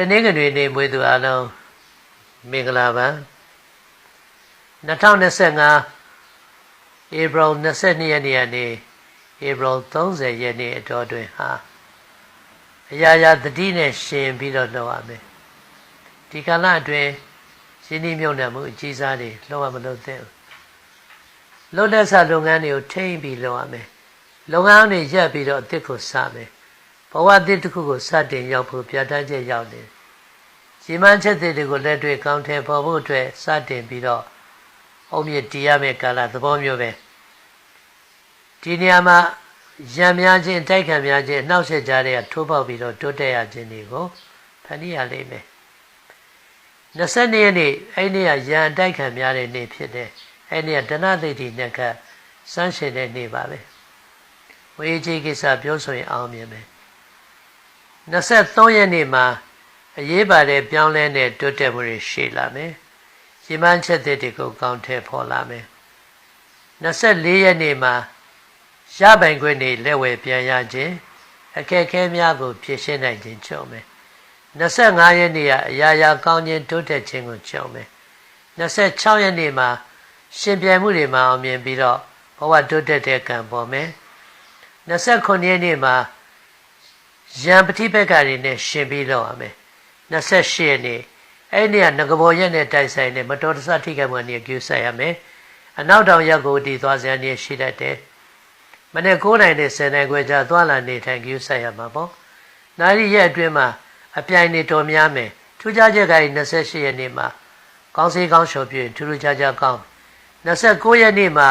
တနင်္ဂနွေနေ့မွေးသူအားလုံးမင်္ဂလာပါ2025 April 22ရက်နေ့ကနေ April 30ရက်နေ့အတော်တွင်ဟာအရာရာတတိနဲ့ရှင်ပြီးတော့လုပ်ရမယ်ဒီကာလအတွင်းရှင်းနှီးမြုံနှံမှုအကြီးစားတွေလုပ်ရမလို့သင့်ဘူးလုပ်တဲ့စာလုပ်ငန်းတွေကိုထိမ့်ပြီးလုပ်ရမယ်လုပ်ငန်းတွေရပ်ပြီးတော့အစ်စ်ကိုစမယ် ဘဝအစ်စ်တစ်ခုကိုစတင်ရောက်ဖို့ပြဋ္ဌာန်းချက်ရောက်နေတယ်ရှင်းမှန်းချက်တွေကိုလက်တွေ့ကောင်းထည်ပေါ်ဖို့အတွက်စတင်ပြီးတော့အုံမြင့်တီးရမယ့်ကာလသဘောမျိုးပဲဒီနေရာမှာရံများခြင်းတိုက်ခံများခြင်းနှောက်ဆက်ကြတဲ့ထိုးပေါက်ပြီးတော့တိုးတက်ရခြင်းတွေကိုဖန်တီးရလိမ့်မယ်22ရက်နေ့အဲ့ဒီကရံတိုက်ခံများတဲ့နေ့ဖြစ်တဲ့အဲ့ဒီကဒဏသိတိနဲ့ကစမ်းရှင်တဲ့နေ့ပါပဲဝေကြီးကိစ္စပြောဆိုရင်အောင်မြင်မယ် 23ရက်နေ့မှာအရေးပါတဲ့ပြောင်းလဲတဲ့တိုးတက်မှုတွေရှိလာမယ်ရည်မှန်းချက်တွေကိုကောင်းထည့်ဖော်လာမယ်24ရက်နေ့မှာရပိုင်ခွင့်နေလက်ဝယ်ပြန်ရခြင်းအခက်အခဲများကိုဖြေရှင်းနိုင်ခြင်းချုပ်မယ်25ရက်နေ့ကအရာရာကောင်းခြင်းတိုးတက်ခြင်းကိုချုပ်မယ်26ရက်နေ့မှာရှင်ပြိုင်မှုတွေမှာအောင်မြင်ပြီးတော့ဘဝတိုးတက်တဲ့ကံပေါ်မယ်29ရက်နေ့မှာ ရံပฏิပက္ခတွေနဲ့ရှင်ပြီးတော့ရမယ်28ရက်နေ့အဲ့ဒီကငကဘောရက်နဲ့တိုက်ဆိုင်တဲ့မတော်တဆထိခိုက်မှုအနေနဲ့ကျူးဆိုင်ရမယ်အနောက်တောင်ရက်ကိုတည်သွားစရာနေရှိတတ်တယ်မနေ့9နိုင်နဲ့10နိုင်ခွဲကြာသွားလာနေထိုင်ကျူးဆိုင်ရမှာပေါ့နာရီရက်အတွင်းမှာအပြိုင်နေတော်များမယ်ထူးခြားချက်က28ရက်နေ့မှာကောင်းစေးကောင်းရှော်ပြည့်ထူးထူးခြားခြားကောင်း29ရက်နေ့မှာ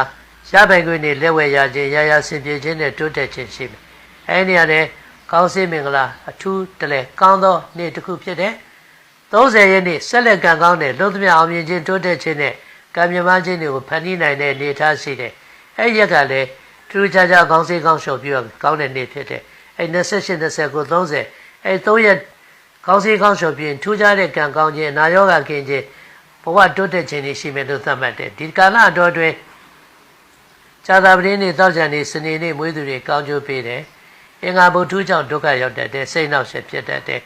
ရပိုင်ခွင့်နေလက်ဝဲရခြင်းရရဆင်ပြေခြင်းနဲ့တိုးတက်ခြင်းရှိမယ်အဲ့ဒီရတယ် ကောင်းစေးမင်္ဂလာအထူးတလဲကောင်းသောနေ့တစ်ခုဖြစ်တဲ့30ရက်နေ့ဆက်လက်ကံကောင်းတဲ့လုံသမျှအောင်မြင်ခြင်းတိုးတက်ခြင်းနဲ့ကံမြမခြင်းတွေကိုဖန်တီးနိုင်တဲ့နေထားရှိတဲ့အဲ့ရက်ကလည်းထူးခြားခြားကောင်းစေးကောင်းရှော်ပြီးတော့ကောင်းတဲ့နေ့ဖြစ်တဲ့အဲ့28 29 30အဲ့3ရက်ကောင်းစေးကောင်းရှော်ပြီးထူးခြားတဲ့ကံကောင်းခြင်းအနာရောဂါကင်းခြင်းဘဝတိုးတက်ခြင်းတွေရှိမယ်လို့သတ်မှတ်တယ်ဒီကာလအတော်အတွင်းဇာတာပတိနေ့တောက်ကြံနေ့စနေနေ့မွေးသူတွေကောင်းကျိုးပေးတယ် အင်္ဂါဘုထုကြောင့်ဒုက္ခရောက်တတ်တယ်စိတ်နှောက်ယှက်ဖြစ်တတ်တယ်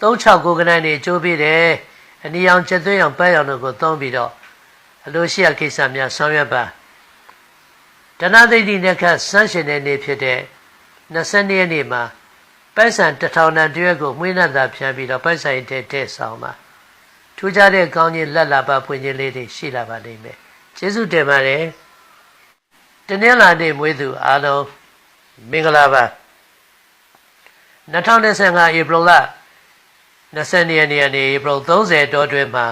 36ကနန်းနေကျိုးပေးတယ်အနီအောင်ချက်သွင်းအောင်ပန်းရောင်တို့ကိုသုံးပြီးတော့အလိုရှိရကိစ္စများဆောင်ရွက်ပါတဏှသိတိနဲ့ခတ်ဆန်းရှင်တဲ့နေ့ဖြစ်တဲ့22ရက်နေ့မှာပိုက်ဆံတထောင်တန်တရွက်ကိုမွေးနှံသာဖြန်းပြီးတော့ပိုက်ဆံတဲ့တဲ့ဆောင်ပါထူးခြားတဲ့ကောင်းခြင်းလက်လာပါဖွင့်ခြင်းလေးတွေရှိလာပါလိမ့်မယ်ကျေးဇူးတင်ပါတယ်တနင်္လာနေ့မွေးသူအားလုံး မင်္ဂလာပါ2025 April လ20ရက်နေ့ကနေ April 30တောတွင်မှာ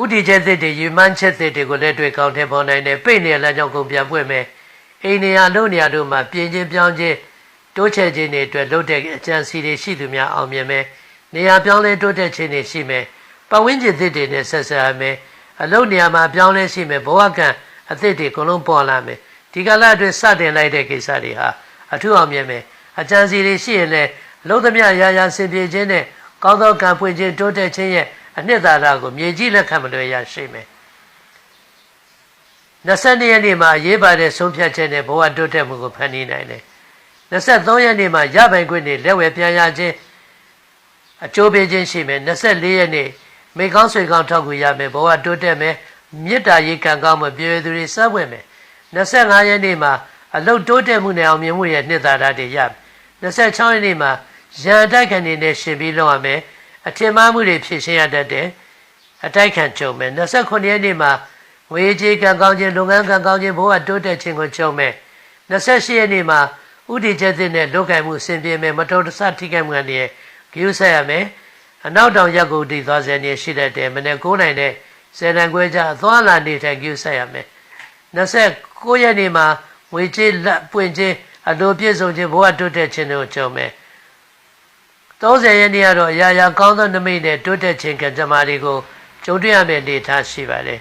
ဥတီချက်သစ်တွေယူမှန်းချက်သစ်တွေကိုလက်တွေ့ကောင်းထည့်ပေါ်နိုင်တဲ့ပိတ်နေလမ်းကြောင်းကုန်ပြန်ပွင့်မယ်အိန္ဒိယလုံနေရာတို့မှာပြင်ချင်းပြောင်းချင်းတိုးချဲ့ခြင်းတွေအတွက်လုပ်တဲ့အကြံစီတွေရှိသူများအောင်မြင်မယ်နေရာပြောင်းလဲတိုးတက်ခြင်းတွေရှိမယ်ပတ်ဝန်းကျင်သစ်တွေနဲ့ဆက်ဆံရမယ်အလုပ်နေရာမှာပြောင်းလဲရှိမယ်ဘဝကံအသစ်တွေအကုန်လုံးပေါ်လာမယ် ဒီကာလအတွင်းစတင်လိုက်တဲ့ကိစ္စတွေဟာအထူးအောင်မြင်မယ်အကြံစီတွေရှိရင်လည်းလုံးသမျှရာရာဆင်ပြေခြင်းနဲ့ကောင်းသောကံဖွင့်ခြင်းတိုးတက်ခြင်းရဲ့အနှစ်သာရကိုမြေကြီးလက်ခံမလွယ်ရရှိမယ်22ရက်နေ့မှာရေးပါတဲ့ဆုံးဖြတ်ချက်နဲ့ဘဝတိုးတက်မှုကိုဖန်တီးနိုင်တယ်23ရက်နေ့မှာရပိုင်ခွင့်နဲ့လက်ဝယ်ပြန်ရခြင်းအကျိုးပေးခြင်းရှိမယ်24ရက်နေ့မိကောင်းဆွေကောင်းထောက်ကူရမယ်ဘဝတိုးတက်မယ်မေတ္တာရေးကံကောင်းမှုပြေသူတွေစပ်ဝင်မယ် 25ရက်နေ့မှာအလုတ်တိုးတက်မှုနဲ့အောင်မြင်မှုရဲ့နှစ်သာရတွေရမယ်26ရက်နေ့မှာရန်တိုက်ခံနေနဲ့ရှင်ပြီးလုပ်ရမယ်အထင်မှားမှုတွေဖြစ်ရှင်းရတတ်တယ်အတိုက်ခံကြုံမယ်29ရက်နေ့မှာဝေကြီးကံကောင်းခြင်းလုပ်ငန်းကံကောင်းခြင်းဘဝတိုးတက်ခြင်းကိုကြုံမယ်28ရက်နေ့မှာဥတီချက်သစ်နဲ့လုတ်ကင်မှုဆင်ပြေမယ်မတော်တဆထိခိုက်မှုတွေဂရုစိုက်ရမယ်အနောက်တောင်ရက်ကိုတည်သွားစေနေရှိတတ်တယ်မနေ့9နိုင်တဲ့ဆယ်တန်ခွဲကြအသွားလာနေထိုင်ဂရုစိုက်ရမယ်29 ရက်နေ့မှာဝေကြီးလက်ပွင့်ခြင်းအလိုပြည့်စုံခြင်းဘဝတိုးတက်ခြင်းတို့ကြုံမယ်30ရက်နေ့ကတော့အရာရာကောင်းသောနမိတ်နဲ့တိုးတက်ခြင်းကကြမ္မာတွေကိုကြုံတွေ့ရမယ့်အနေအထားရှိပါတယ်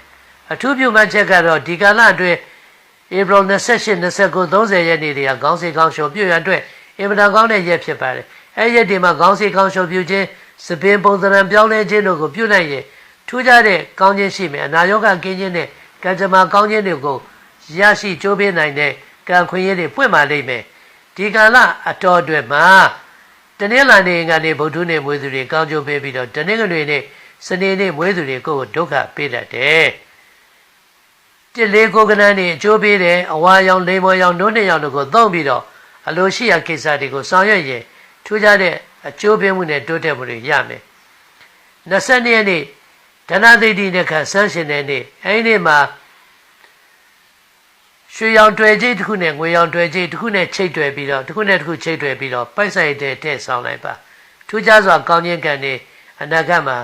အထူးပြုမှတ်ချက်ကတော့ဒီကာလအတွင်း April 28 29 30ရက်နေ့တွေကခေါင်းစီခေါင်းလျှော်ပြုရအတွက်အင်မတန်ကောင်းတဲ့ရက်ဖြစ်ပါတယ်အဲရက်တွေမှာခေါင်းစီခေါင်းလျှော်ပြုခြင်းစပင်ပုံသဏ္ဍာန်ပြောင်းလဲခြင်းတို့ကိုပြုနိုင်ရင်ထူးခြားတဲ့ကောင်းခြင်းရှိမယ်အနာရောဂါကင်းခြင်းနဲ့ကံကြမ္မာကောင်းခြင်းတွေကို ရရှိကြိုးပေးနိုင်တဲ့ကံခွင့်ရည်တွေပွင့်ပါလိမ့်မယ်ဒီကာလအတော်အတွင်းမှာတနင်္လာနေ့ကနေဗုဒ္ဓနေ့မွေးသူတွေကောင်းကျိုးပေးပြီးတော့တနင်္ဂနွေနေ့စနေနေ့မွေးသူတွေကိုယ်ကိုဒုက္ခပေးတတ်တယ်တိလေးကိုကနန်းနေအကျိုးပေးတယ်အဝါရောင်လိမ္မော်ရောင်နိုးနှစ်ရောင်တို့ကိုသုံးပြီးတော့အလိုရှိရာကိစ္စတွေကိုဆောင်ရွက်ရင်ထူးခြားတဲ့အကျိုးပေးမှုနဲ့တိုးတက်မှုတွေရမယ်22ရက်နေ့ဓနသိတိနဲ့ခဆန်းရှင်တဲ့နေ့အဲဒီနေ့မှာ ရွှေရောင်တွေ့ကြီးတစ်ခုနဲ့ငွေရောင်တွေ့ကြီးတစ်ခုနဲ့ချိတ်တွယ်ပြီးတော့တစ်ခုနဲ့တစ်ခုချိတ်တွယ်ပြီးတော့ပိုက်ဆိုင်တဲ့တဲ့ဆောင်လိုက်ပါထူးခြားစွာကောင်းခြင်းကံနေအနာဂတ်မှာ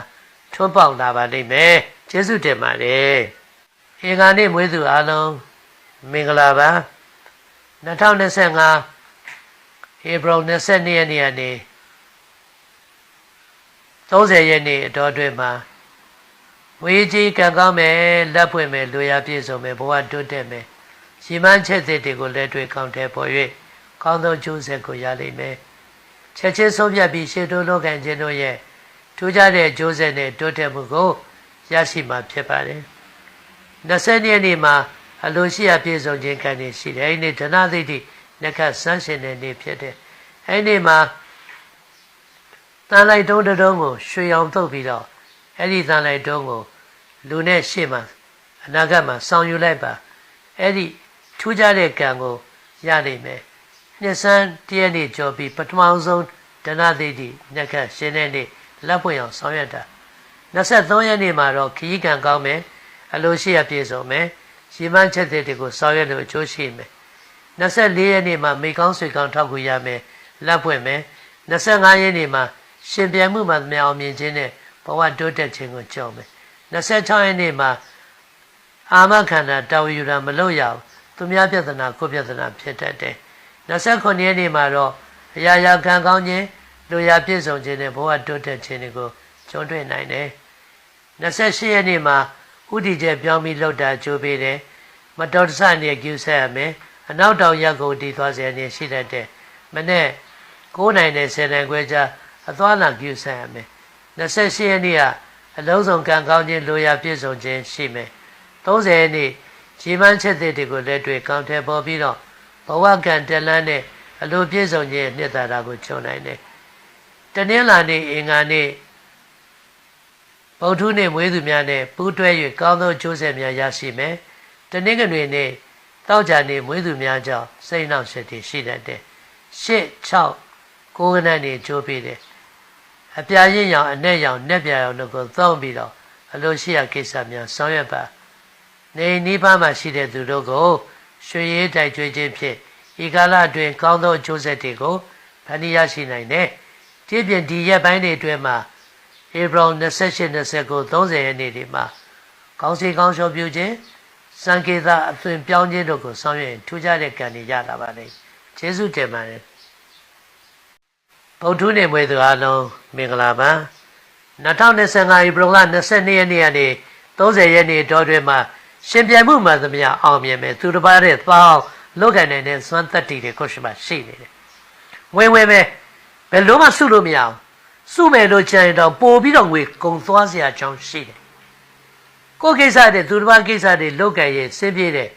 ထွန်းပေါက်လာပါလိမ့်မယ်ကျေးဇူးတင်ပါတယ်အင်္ဂါနေ့မွေးသူအားလုံးမင်္ဂလာပါ2025ဧပြီ22ရက်နေ့ကနေ30ရက်နေ့အတော်အတွင်းမှာဝေကြီးကံကောင်းမယ်လက်ဖွင့်မယ်လူရပြည့်စုံမယ်ဘဝတိုးတက်မယ် ရှိမှန်းချက်သစ်တွေကိုလက်တွေ့ကောင်းတဲ့ပေါ်၍ကောင်းသောကျိုးဆက်ကိုရလိမ့်မယ်ချက်ချင်းဆုံးဖြတ်ပြီးရှေ့တိုးလောကန်ခြင်းတို့ရဲ့ထူးခြားတဲ့ကျိုးဆက်နဲ့တိုးတက်မှုကိုရရှိမှာဖြစ်ပါတယ်20ရက်နေ့မှာအလိုရှိအပြည့်စုံခြင်းကံနေရှိတယ်အဲဒီနေ့ဓနသိတိနက္ခဆန်းရှင်တဲ့နေ့ဖြစ်တယ်အဲဒီနေ့မှာတန်လိုက်တုံးတုံးကိုရွှေရောင်တုပ်ပြီးတော့အဲ့ဒီတန်လိုက်တုံးကိုလူနဲ့ရှေ့မှာအနာဂတ်မှာဆောင်ယူလိုက်ပါအဲ့ဒီ ထူးခြားတဲ့ကံကိုရနိုင်မယ်နှစ်ဆန်းတရက်နေ့ကြော်ပြီးပထမဆုံးဒဏသိတိနက္ခရှင်တဲ့နေ့လက်ပွင့်အောင်ဆောင်ရွက်တာ23ရက်နေ့မှာတော့ခီးကံကောင်းမယ်အလိုရှိရပြည့်စုံမယ်ရှင်းမချက်တွေကိုဆောင်ရွက်လို့အကျိုးရှိမယ်24ရက်နေ့မှာမိကောင်းဆွေကောင်းထောက်ကူရမယ်လက်ပွင့်မယ်25ရက်နေ့မှာရှင်ပြန်မှုမှမြောင်မြင်ခြင်းနဲ့ဘဝတိုးတက်ခြင်းကိုကြောက်မယ်26ရက်နေ့မှာအာမခန္ဓာတာဝယူတာမလုပ်ရဘူး သူများပြဿနာကိုပြဿနာဖြစ်တတ်တယ်29ရက်နေ့မှာတော့အရာရာခံကောင်းခြင်းလူရပြည့်စုံခြင်းနဲ့ဘဝတိုးတက်ခြင်းတွေကိုကြုံတွေ့နိုင်တယ်28ရက်နေ့မှာဥတီကျပြောင်းပြီးလှုပ်တာကြိုးပေးတယ်မတော်တဆနေကျူးဆက်ရမယ်အနောက်တောင်ရက်ကိုတည်သွားစေနေရှိတတ်တယ်မနေ့9နိုင်နဲ့10နိုင်ခွဲကြားအသွားလာကျူးဆက်ရမယ်28ရက်နေ့ကအလုံးစုံကံကောင်းခြင်းလိုရာပြည့်စုံခြင်းရှိမယ်30ရက်နေ့ ရေပန်းချက်တွေကိုလက်တွေ့ကောင်းထဲပေါ်ပြီးတော့ဘဝကံတလန်းနဲ့အလိုပြည့်စုံခြင်းနှစ်သာရကိုခြုံနိုင်တယ်တနင်္လာနေ့အင်္ဂါနေ့ဗုဒ္ဓနေ့မွေးသူများနဲ့ပူးတွဲ၍ကောင်းသောကျိုးဆက်များရရှိမယ်တနင်္ဂနွေနေ့တောက်ကြနေ့မွေးသူများကြောင့်စိတ်နှောက်ယှက်တွေရှိတတ်တယ်ရှစ်6 9ခဏနေကြိုးပြီးတယ်အပြာရင်ရောင်အနဲ့ရောင်နဲ့ပြရောင်တို့ကိုသုံးပြီးတော့အလိုရှိရာကိစ္စများဆောင်ရွက်ပါ နေနိဗ္ဗာန်မှာရှိတဲ့သူတို့ကိုရွှေရည်တိုက်ကြွေးခြင်းဖြင့်ဤကာလအတွင်းကောင်းသောအကျိုးဆက်တွေကိုဖန်တီးရရှိနိုင်တယ်။ဒီပြင်ဒီရက်ပိုင်းတွေအတွင်းမှာဧပြီ28 29 30ရက်နေ့တွေမှာကောင်းစီကောင်းရှောပြုခြင်းစံကေသအသွင်ပြောင်းခြင်းတို့ကိုဆောင်ရွက်ထူးခြားတဲ့ကံတွေရလာပါလိမ့်။ကျေးဇူးတင်ပါတယ်။ဗုဒ္ဓနေ့မွေးသူအားလုံးမင်္ဂလာပါ2025ဧပြီလ22ရက်နေ့ကနေ30ရက်နေ့တောတွင်မှာ ရှင်ပြန်မှုမှသမျှအောင်မြင်မယ်သူတစ်ပါးတဲ့သောင်းလုတ်ကန်နေတဲ့စွမ်းတတ္တိတွေကိုရှိမှရှိနေတယ်ဝင်ဝင်ပဲဘယ်လို့မှစုလို့မရအောင်စုမယ်လို့ကြံရင်တော့ပို့ပြီးတော့ငွေကုန်သွားစရာအကြောင်းရှိတယ်ကိုယ်ကိစ္စတဲ့သူတစ်ပါးကိစ္စတွေလုတ်ကန်ရင်စင်ပြေတယ်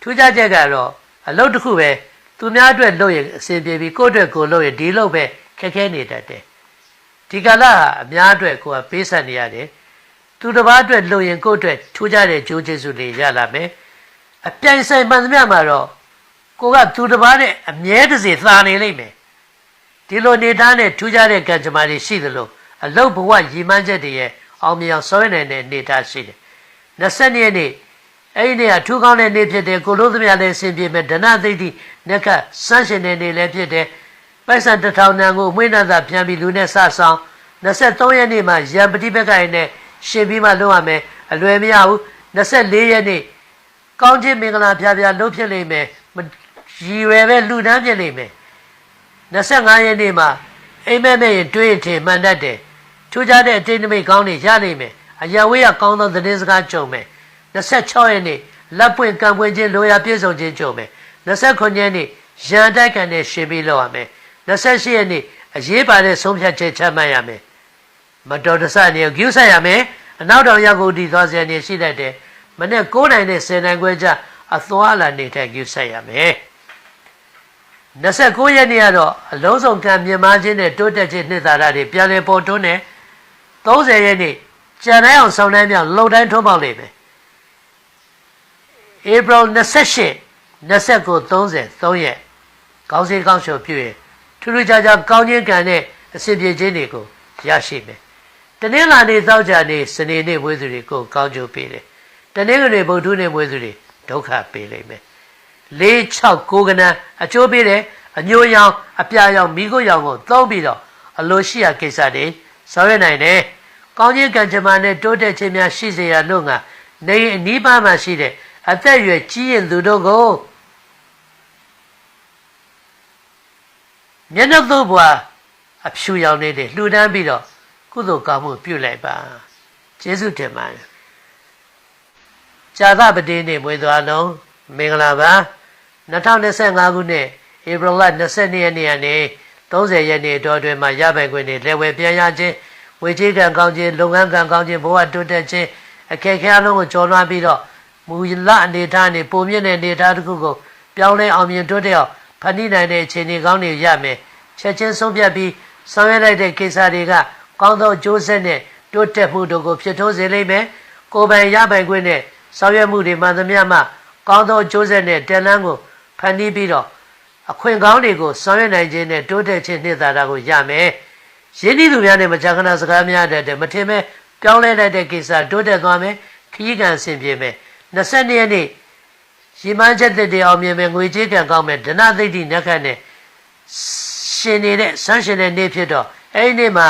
ထူးခြားချက်ကတော့အလုပ်တစ်ခုပဲသူများအတွက်လုပ်ရင်အဆင်ပြေပြီးကိုယ့်အတွက်ကိုလုပ်ရင်ဒီလုပ်ပဲခက်ခဲနေတတ်တယ်ဒီကလာအများအတွက်ကိုယ်ကပေးဆက်နေရတယ် သူတစ်ပါးအတွက်လုပ်ရင်ကိုယ့်အတွက်ထူးခြားတဲ့ဂျိုးကျေးဇူးတွေရလာမယ်အပြိုင်ဆိုင်မှန်သမျှမှာတော့ကိုကသူတစ်ပါးနဲ့အမြဲတစေသာနေလိမ့်မယ်ဒီလိုနေသားနဲ့ထူးခြားတဲ့ကံကြမ္မာတွေရှိသလိုအလုတ်ဘဝရည်မှန်းချက်တွေရဲ့အောင်မြင်အောင်ဆောင်ရွက်နိုင်တဲ့နေသားရှိတယ်20ရက်နေ့အဲ့ဒီနေ့ကထူးကောင်းတဲ့နေ့ဖြစ်တယ်ကိုလို့သမျှလည်းအစဉ်ပြေမဲ့ဒဏသိတိနက္ခစန်းရှင်တဲ့နေ့လည်းဖြစ်တယ်ပိုက်ဆံတစ်ထောင်တန်ကိုအမွေးနာသာပြန်ပြီးလူနဲ့စဆောင်23ရက်နေ့မှာရံပတိဘက်ကရင်နဲ့ ရှင်ပြီးမှလုပ်ရမယ်အလွယ်မရဘူး24ရက်နေ့ကောင်းခြင်းမင်္ဂလာဖျားဖျားလုပ်ဖြစ်လိမ့်မယ်ရည်ရွယ်ပဲလူတန်းဖြစ်လိမ့်မယ်25ရက်နေ့မှာအိမ်မက်မဲ့ရင်တွေးရင်ထင်မှန်တတ်တယ်ထူးခြားတဲ့အတိတ်နမိတ်ကောင်းတွေရနိုင်မယ်အရာဝေးကကောင်းသောသတင်းစကားကြုံမယ်26ရက်နေ့လက်ပွင့်ကံပွင့်ခြင်းလိုရာပြည့်စုံခြင်းကြုံမယ်29ရက်နေ့ရန်တိုက်ကန်နဲ့ရှင်ပြီးလုပ်ရမယ်28ရက်နေ့အရေးပါတဲ့ဆုံးဖြတ်ချက်ချမှတ်ရမယ် မတော်တဆနေကိုဆက်ရမယ်အနောက်တောင်ရောက်ကိုဒီသွားစရာနေရှိတတ်တယ်မနေ့9နိုင်နဲ့10နိုင်ခွဲကြအသွားလာနေတဲ့ကျဆက်ရမယ်29ရက်နေ့ကတော့အလုံးစုံကံမြင်မာခြင်းနဲ့တိုးတက်ခြင်းနှစ်သာရတွေပြန်လည်ပေါ်တွန်းတယ်30ရက်နေ့ကြံတိုင်းအောင်ဆောင်တိုင်းမြောက်လုံတိုင်းထွန်းပေါက်လိမ့်မယ်ဧပြီ28 29 30 3ရက်ကောင်းစီကောင်းရှုပ်ပြည့်ထူးထူးခြားခြားကောင်းခြင်းကံနဲ့အစဉ်ပြေခြင်းတွေကိုရရှိမယ် တနင်္လာနေ့သောကြာနေ့စနေနေ့ဝိသုတွေကိုကောင်းကျိုးပေးတယ်တနင်္ဂနွေဗုဒ္ဓနေ့ဝိသုတွေဒုက္ခပေးလိမ့်မယ်၄6 9ကနန်းအကျိုးပေးတယ်အညိုရောင်အပြာရောင်မိခိုးရောင်ကိုသုံးပြီးတော့အလိုရှိရာကိစ္စတွေဆောင်ရွက်နိုင်တယ်။ကောင်းခြင်းကံကြမ္မာနဲ့တိုးတက်ခြင်းများရှိစေရလို့ငါနေအနီးပါးမှာရှိတဲ့အသက်အရွယ်ကြီးရင်သူတို့ကိုမျက်နှာသို့ဘွာအဖြူရောင်လေးတွေလှူဒန်းပြီးတော့ ကုသိုလ်ကောင်းမှုပြုလိုက်ပါကျေးဇူးတင်ပါတယ်။ဇာသပတိနေ့မွေးသွားလုံးမင်္ဂလာပါ2025ခုနှစ်ဧပြီလ22ရက်နေ့ကနေ30ရက်နေ့တော်တွင်မှရပိုင်ခွင့်တွေလက်ဝဲပြန်ရခြင်းဝေချေကံကောင်းခြင်းလုပ်ငန်းကံကောင်းခြင်းဘဝတိုးတက်ခြင်းအခက်အခဲအလုံးကိုကျော်လွှားပြီးတော့မူလအနေထားနဲ့ပုံမြင့်တဲ့အနေထားတစ်ခုကိုပြောင်းလဲအောင်မြင်တိုးတက်အောင်ဖန်တီးနိုင်တဲ့အခြေအနေကောင်းတွေရမယ်ချက်ချင်းဆုံးဖြတ်ပြီးဆောင်ရွက်လိုက်တဲ့ကိစ္စတွေက ကောင်းသောအကျိုးဆက်နဲ့တိုးတက်မှုတို့ကိုဖြစ်ထွန်းစေလိမ့်မယ်ကိုယ်ပိုင်ရပိုင်ခွင့်နဲ့ဆောင်ရွက်မှုတွေမှန်သမျှမှကောင်းသောအကျိုးဆက်နဲ့တန်လန်းကိုဖန်တီးပြီးတော့အခွင့်ကောင်းတွေကိုဆောင်ရွက်နိုင်ခြင်းနဲ့တိုးတက်ခြင်းနှစ်သာရကိုရမယ်။ရင်းနှီးသူများနဲ့မကြာခဏစကားများတဲ့မထင်မဲ့ပြောင်းလဲလိုက်တဲ့ကိစ္စတိုးတက်သွားမယ်။ခရီးကံဆင်ပြေမယ်။22ရက်နေ့ရီမန်းချက်တဲ့အောင်မြင်မယ်ငွေကြေးကံကောင်းမယ်ဒနသိတိနက်ခတ်နဲ့ရှင်နေတဲ့ဆန်းရှင်တဲ့နေ့ဖြစ်တော့အဲ့ဒီနေ့မှာ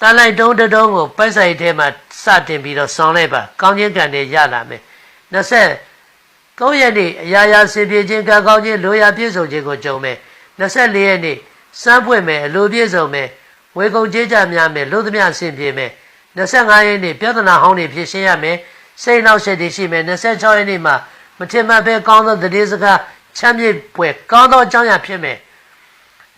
တန်လိုက်တုံးတုံးကိုပိုက်ဆိုင်ထဲမှာစတင်ပြီးတော့ဆောင်းလိုက်ပါကောင်းခြင်းကံတွေရလာမယ်20၃ရက်နေ့အရာရာဆင်ပြေခြင်းကံကောင်းခြင်းလိုရာပြည့်စုံခြင်းကိုကြုံမယ်24ရက်နေ့စမ်းပွင့်မယ်အလိုပြည့်စုံမယ်ဝေကုံကြေးကြများမယ်လို့သမျှဆင်ပြေမယ်25ရက်နေ့ပြဿနာဟောင်းတွေဖြေရှင်းရမယ်စိတ်နှောက်ရှက်တွေရှိမယ်26ရက်နေ့မှာမထင်မှတ်ပဲကောင်းသောတည်စကားချမ်းမြေ့ပွဲကောင်းသောအကြောင်းအရာဖြစ်မယ်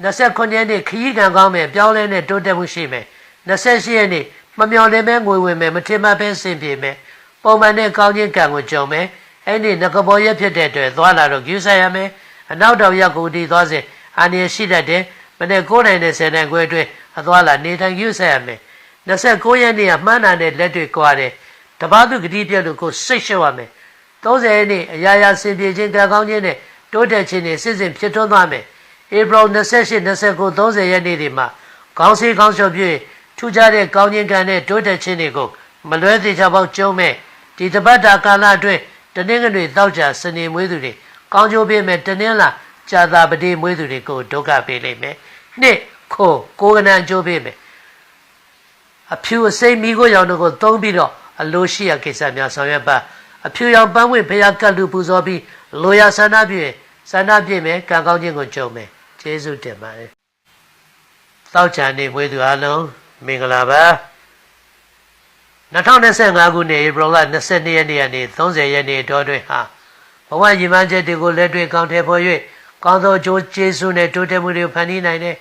29ရက်နေ့ခရီးကံကောင်းမယ်ပြောင်းလဲတဲ့တိုးတက်မှုရှိမယ် 28ရက်နေ့မမျော်လင့်မဲငွေဝင်မယ်မထင်မှတ်ပဲဆင်ပြေမယ်ပုံမှန်တဲ့ကောင်းခြင်းကံကိုကြုံမယ်အဲ့ဒီငကဘောရက်ဖြစ်တဲ့အတွက်သွားလာတော့ကျူးဆိုင်ရမယ်အနောက်တောင်ရက်ကိုတီသွားစဉ်အာနေရှိတတ်တယ်မနေ့9နိုင်တဲ့10နိုင်ခွဲအတွင်းအသွားလာနေထိုင်ကျူးဆိုင်ရမယ်29ရက်နေ့ကမှန်းတာနဲ့လက်တွေကွာတယ်တပတ်သူဂတိပြက်လို့ကိုစိတ်ရှော့ရမယ်30ရက်နေ့အရာရာဆင်ပြေခြင်းကံကောင်းခြင်းနဲ့တိုးတက်ခြင်းနဲ့စစ်စစ်ဖြစ်ထွန်းသွားမယ်ဧပြီ28 29 30ရက်နေ့ဒီမှာခေါင်းစည်းခေါင်းလျှော်ပြည့် ထူးခြားတဲ့ကောင်းခြင်းကံနဲ့တိုးတက်ခြင်းတွေကိုမလွဲသေးချောက်ကျုံးမဲ့ဒီတပတ်တာကာလအတွင်းတနင်္ဂနွေတောက်ကြစနေမွေးသူတွေကောင်းကျိုးပေးမယ်တနင်္လာကြာသာပတိမွေးသူတွေကိုဒုက္ခပေးလိမ့်မယ်နှစ်ခိုးကိုကနန်ကျိုးပေးမယ်အဖြူအစိမ့်မိကိုရောင်တို့ကိုသုံးပြီးတော့အလိုရှိရကိစ္စများဆောင်ရွက်ပါအဖြူရောင်ပန်းဝင်ဖျားကတ်လူပူဇော်ပြီးလိုရာဆန္ဒပြည့်ဆန္ဒပြည့်မယ်ကံကောင်းခြင်းကိုကြုံမယ်ကျေးဇူးတင်ပါတယ်တောက်ချာနေမွေးသူအလုံး မင်္ဂလာပါ2025ခုနှစ်ဧပြီလ22ရက်နေ့ကနေ30ရက်နေ့တောတွင်ဟာဘဝရည်မှန်းချက်တွေကိုလက်တွေ့ကောင်းထည်ဖော်၍ကောင်းသောကြိုးကျေးဇူးနဲ့တိုးတက်မှုတွေဖန်တီးနိုင်တဲ့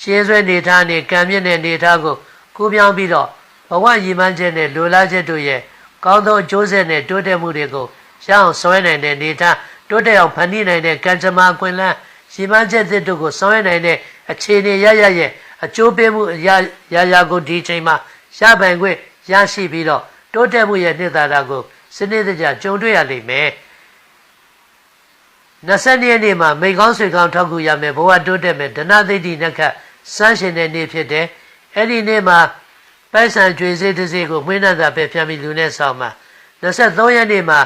ရှင်းဆွဲနေထားနေကံမြင့်တဲ့နေထားကိုကူးပြောင်းပြီးတော့ဘဝရည်မှန်းချက်နဲ့လိုလားချက်တို့ရဲ့ကောင်းသောကြိုးဆက်နဲ့တိုးတက်မှုတွေကိုရအောင်ဆွဲနိုင်တဲ့နေထားတိုးတက်အောင်ဖန်တီးနိုင်တဲ့ကံကြမ္မာကွင်လန်းရည်မှန်းချက်တို့ကိုဆွဲနိုင်တဲ့အခြေအနေရရရဲ့ အကျိုးပေးမှုရရရကိုဒီချိန်မှာရပိုင်ခွင့်ရရှိပြီးတော့တိုးတက်မှုရဲ့နှစ်သာရကိုစနစ်တကျကြုံတွေ့ရလိမ့်မယ်20ရက်နေ့မှာမိကောင်းဆွေကောင်းထောက်ကူရမယ်ဘဝတိုးတက်မယ်ဒနာသိတိနက္ခစမ်းရှင်တဲ့နေ့ဖြစ်တယ်အဲ့ဒီနေ့မှာပိုက်ဆံကြွေစေးတစ်စေးကိုမွေးနှံသာပဲပြန်ပြီးလူနဲ့ဆောင်မှာ23ရက်နေ့မှာ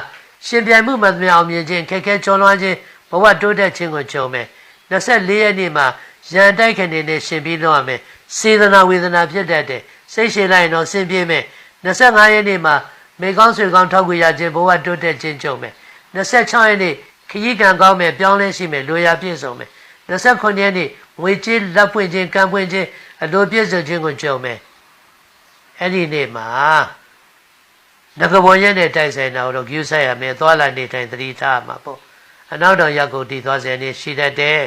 ရှင်ပြိုင်မှုမသမျှအောင်မြင်ခြင်းခက်ခဲချောလွှမ်းခြင်းဘဝတိုးတက်ခြင်းကိုကြုံမယ်24ရက်နေ့မှာ ရန်တိုက်ခဏနဲ့ရှင်ပြီးတော့ရမယ်စေတနာဝေဒနာဖြစ်တတ်တဲ့စိတ်ရှည်လိုက်တော့ဆင်ပြေမယ်25ရက်နေ့မှာမေကောင်းဆွေကောင်းထောက်ခွေရခြင်းဘဝတိုးတက်ခြင်းကြုံမယ်26ရက်နေ့ခရီးကံကောင်းမယ်ပြောင်းလဲရှိမယ်လိုရာပြည့်စုံမယ်29ရက်နေ့ငွေကြေးလက်ပွင့်ခြင်းကံပွင့်ခြင်းအလိုပြည့်စုံခြင်းကိုကြုံမယ်အဲ့ဒီနေ့မှာငကဘောရက်နဲ့တိုက်ဆိုင်တာတော့ကျူးဆိုင်ရမယ်သွားလာနေထိုင်သတိထားမှာပေါ့အနောက်တော်ရောက်ကိုတည်သွားစေနေရှိတတ်တယ်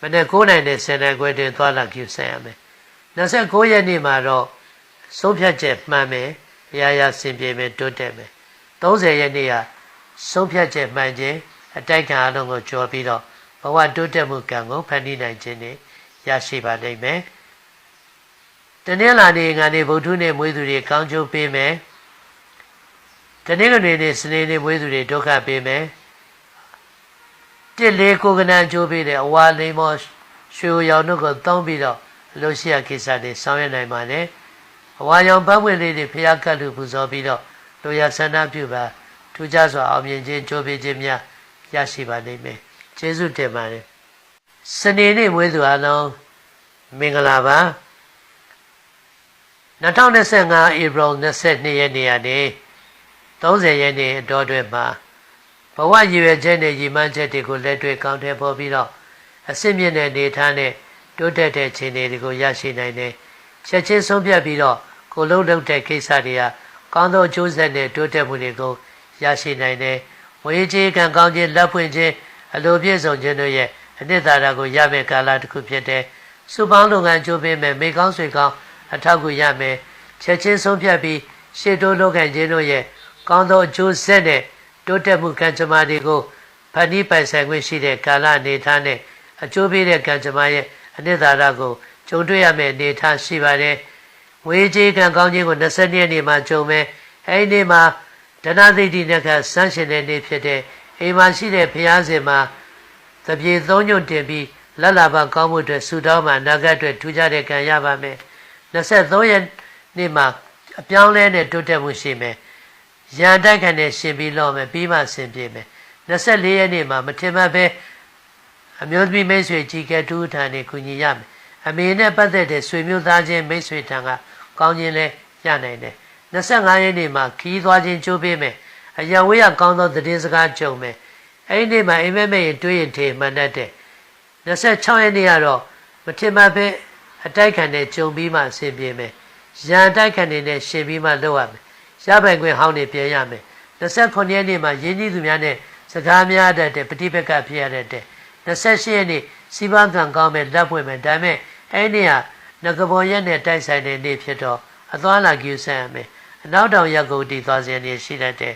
မနေ့9နိုင်တဲ့10နိုင်ခွဲတွင်သွားလာကျူးဆိုင်ရမယ်29ရက်နေ့မှာတော့ဆုံးဖြတ်ချက်မှန်မယ်အရာရာစင်ပြေမယ်တိုးတက်မယ်30ရက်နေ့ကဆုံးဖြတ်ချက်မှန်ခြင်းအတိုက်ခံအလုံးကိုကြော်ပြီးတော့ဘဝတိုးတက်မှုကံကိုဖန်တီးနိုင်ခြင်းနဲ့ရရှိပါလိမ့်မယ်တနင်္လာနေ့ငါနေ့ဗုဒ္ဓနေ့မွေးသူတွေကောင်းကျိုးပေးမယ်တနင်္ဂနွေနေ့စနေနေ့မွေးသူတွေဒုက္ခပေးမယ် တစ်လေးကိုကနန်ကျိုးပေးတဲ့အဝါလိမ္မောရွှေရောင်တို့ကိုတောင်းပြီးတော့အလို့ရှိရကိစ္စတွေဆောင်ရွက်နိုင်ပါတယ်အဝါရောင်ပတ်ဝင်လေးတွေဖျားကတ်လူပူဇော်ပြီးတော့လိုရဆန္ဒပြုပါထူးခြားစွာအောင်မြင်ခြင်းကြိုးပေးခြင်းများရရှိပါလိမ့်မယ်ကျေးဇူးတင်ပါတယ်စနေနေ့မွေးသူအလုံးမင်္ဂလာပါ2025ဧပြီ22ရက်နေ့ကနေ30ရက်နေ့အတော်တွင်မှာဘ ဝရည်ရွယ်ချက်နဲ့ရည်မှန်းချက်တွေကိုလက်တွေ့ကောင်းထည့်ဖော်ပြီးတော့အစစ်မြင့်တဲ့နေထားနဲ့တိုးတက်တဲ့ခြေအနေတွေကိုရရှိနိုင်တယ်ချက်ချင်းဆုံးဖြတ်ပြီးတော့ကိုလုံးလုံးတဲ့ကိစ္စတွေကကောင်းသောအကျိုးဆက်နဲ့တိုးတက်မှုတွေကိုရရှိနိုင်တယ်ဝေကြီးကံကောင်းခြင်းလက်ဖွင့်ခြင်းအလိုပြည့်စုံခြင်းတို့ရဲ့အနှစ်သာရကိုရမယ့်ကာလတစ်ခုဖြစ်တဲ့စုပေါင်းလုပ်ငန်းကြိုးပမ်းမယ်မိကောင်းဆွေကောင်းအထောက်အကူရမယ်ချက်ချင်းဆုံးဖြတ်ပြီးရှေ့တိုးလုပ်ငန်းခြင်းတို့ရဲ့ကောင်းသောအကျိုးဆက်နဲ့ တိုးတက်မှုကံကြမ္မာတွေကိုဖန်တီးပိုင်ဆိုင်ခွင့်ရှိတဲ့ကာလအနေထားနဲ့အကျိုးပေးတဲ့ကံကြမ္မာရဲ့အနှစ်သာရကိုကြုံတွေ့ရမယ့်အနေထားရှိပါတယ်။ငွေကြေးကံကောင်းခြင်းကို20ရက်နေ့မှာကြုံမယ်။အဲဒီနေ့မှာဒနာသိတိနဲ့ကဆန်းရှင်တဲ့နေ့ဖြစ်တဲ့အိမ်မှာရှိတဲ့ဘုရားရှင်မှာတပြေသုံးညွတ်တင်ပြီးလက်လာပါကောင်းမှုအတွက်ဆုတောင်းမှနာဂတ်အတွက်ထူးခြားတဲ့ကံရပါမယ်။23ရက်နေ့မှာအပြောင်းလဲနဲ့တိုးတက်မှုရှိမယ်။ ရန်တိုက်ခံနဲ့ရှင်ပြီးတော့မယ်ပြီးမှဆင်ပြေမယ်။24ရက်နေ့မှာမထင်မှတ်ပဲအမျိုးသမီးမိတ်ဆွေကြီးကဲတူထံနေကူညီရမယ်အမေနဲ့ပတ်သက်တဲ့ဆွေမျိုးသားချင်းမိတ်ဆွေထံကကောင်းခြင်းလဲရနိုင်တယ်25ရက်နေ့မှာခီးသွားခြင်းကြိုးပေးမယ်အရာဝေးရကောင်းသောသတင်းစကားကြုံမယ်အဲ့ဒီနေ့မှာအိမ်မက်မဲ့ရင်တွေးရင်ထေမှန်တတ်တယ်26ရက်နေ့ကတော့မထင်မှတ်ပဲအတိုက်ခံနဲ့ကြုံပြီးမှဆင်ပြေမယ်ရန်တိုက်ခံနေနဲ့ရှင်ပြီးမှလုပ်ရမယ် ရပိုင်ခွင့်ဟောင်းနေပြန်ရမယ်29ရက်နေ့မှာယင်းကြီးသူများနဲ့စကားများတတ်တဲ့ပฏิပက္ခဖြစ်ရတတ်တဲ့28ရက်နေ့စီးပွားကံကောင်းမဲ့လက်ပွင့်မဲ့ဒါပေမဲ့အဲ့ဒီဟာငကဘောရက်နဲ့တိုက်ဆိုင်တဲ့နေ့ဖြစ်တော့အသွားလာကျူဆန်ရမယ်အနောက်တောင်ရက်ကိုတည်သွားစဉ်နေ့ရှိတတ်တယ်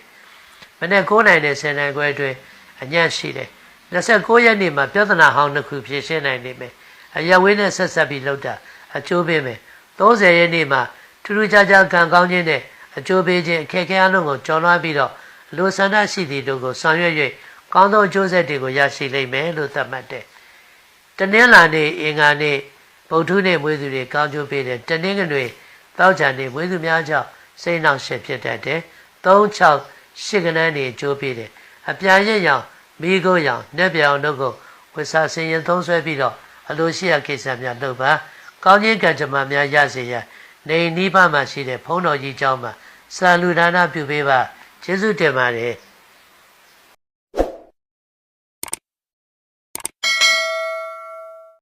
မနေ့9နိုင်တဲ့10နိုင်ခွဲအတွင်းအညံ့ရှိတယ်29ရက်နေ့မှာပြဿနာဟောင်းတစ်ခုဖြေရှင်းနိုင်နေမယ်အရဝေးနဲ့ဆက်ဆက်ပြီးလှုပ်တာအကျိုးပေးမယ်30ရက်နေ့မှာထူးထူးခြားခြားကံကောင်းခြင်းနဲ့ အကျိုးပေးခြင်းအခက်အခဲအလုံးကိုကြော်လွှားပြီးတော့လူဆန္ဒရှိသည့်တို့ကိုဆောင်ရွက်၍ကောင်းသောအကျိုးဆက်တွေကိုရရှိလိမ့်မယ်လို့သတ်မှတ်တယ်။တနင်္လာနေ့အင်္ဂါနေ့ဗုဒ္ဓနေ့မွေးသူတွေကောင်းကျိုးပေးတယ်။တနင်္ဂနွေတောက်ကြနေ့မွေးသူများကြောင့်စိတ်နှောင့်ယှက်ဖြစ်တတ်တယ်။3 6 8ကနန်းနေအကျိုးပေးတယ်။အပြာရက်ရောင်မိကိုရောင်နှက်ပြောင်တို့ကိုဝဆာစင်ရင်သုံးဆွဲပြီးတော့အလိုရှိရကိစ္စများလုပ်ပါ။ကောင်းခြင်းကံကြမ္မာများရစေရ နေနိဗ္ဗာန်မှာရှိတဲ့ဘုန်းတော်ကြီးเจ้าမှာစာလူဒါနပြုပေးပါကျေးဇူးတင်ပါတယ်။